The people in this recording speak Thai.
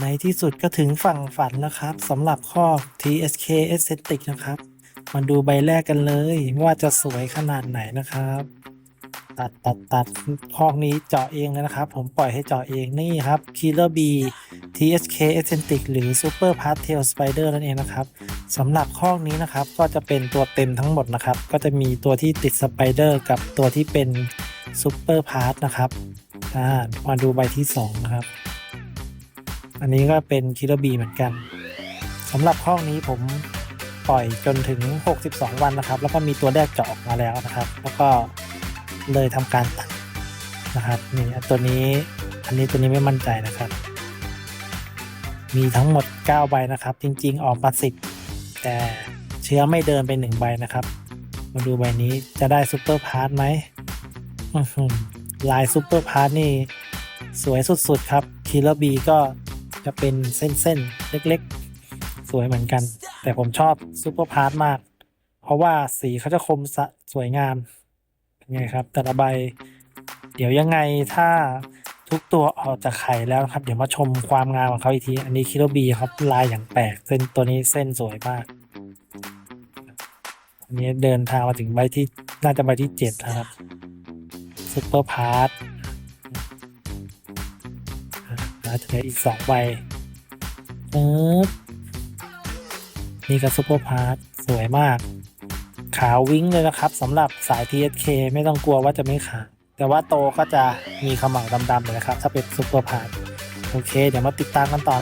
ในที่สุดก็ถึงฝั่งฝันแล้วครับสำหรับข้อ TSK Aesthetic นะครับ มาดูใบแรกกันเลยว่าจะสวยขนาดไหนนะครับ ตัดตัดตัดข้อนี้เจาะเองเลยนะครับ ผมปล่อยให้เจาะเองนี่ครับ Killer B TSK Eccentric หรือ Super Pastel Spider นั่นเองนะครับสำหรับข้อนี้นะครับก็จะเป็นตัวเต็มทั้งหมดนะครับ ก็จะมีตัวที่ติดสไปเดอร์กับตัวที่เป็น Super p a s นะครับมาดูใบที่ 2 นะครับ อันนี้ก็เป็น Killer B เหมือนกันสำหรับข้อนี้ผมปล่อยจนถึง 62 วันนะครับ แล้วก็มีตัวแรกเจาะออกมาแล้วนะครับ แล้วก็เลยทำการตัดนะครับนี่ตัวนี้อันนี้ตัวนี้ไม่มั่นใจนะครับ มีทั้งหมด 9 ใบนะครับ จริง ๆ ออกมา10แต่เชื้อไม่เดินไป 1 ใบนะครับ มาดูใบนี้จะได้ซูเปอร์พาร์ทไหมลายซูเปอร์พาร์ทนี่สวยสุดๆครับคิลเลอร์บีก็ จะเป็นเส้นๆ เล็กๆ สวยเหมือนกัน แต่ผมชอบซูเปอร์พาร์ทมาก เพราะว่าสีเขาจะคมสสวยงามเป็นไงครับ แต่ละใบ เดี๋ยวยังไงถ้าทุกตัวออกจากไข่แล้วครับ เดี๋ยวมาชมความงามของเขาอีกที อันนี้คิโรบีครับลายอย่างแปลก เส้นตัวนี้เส้นสวยมาก อันนี้เดินทางมาถึงใบที่น่าจะใบที่เจ็ดนะครับซุปเปอร์พาร์ท น่าจะเหลืออีกสองใบปึ๊บนี่ก็ซุปเปอร์พาร์ทสวยมาก ขาววิ้งเลยนะครับสำหรับสาย TSK ไม่ต้องกลัวว่าจะไม่ขาวแต่ว่าโตก็จะมีขมเหลาดำๆเลยนะครับ ถ้าเป็นซุปเปอร์พาร์ทโอเค เดี๋ยวมาติดตามกันต่อ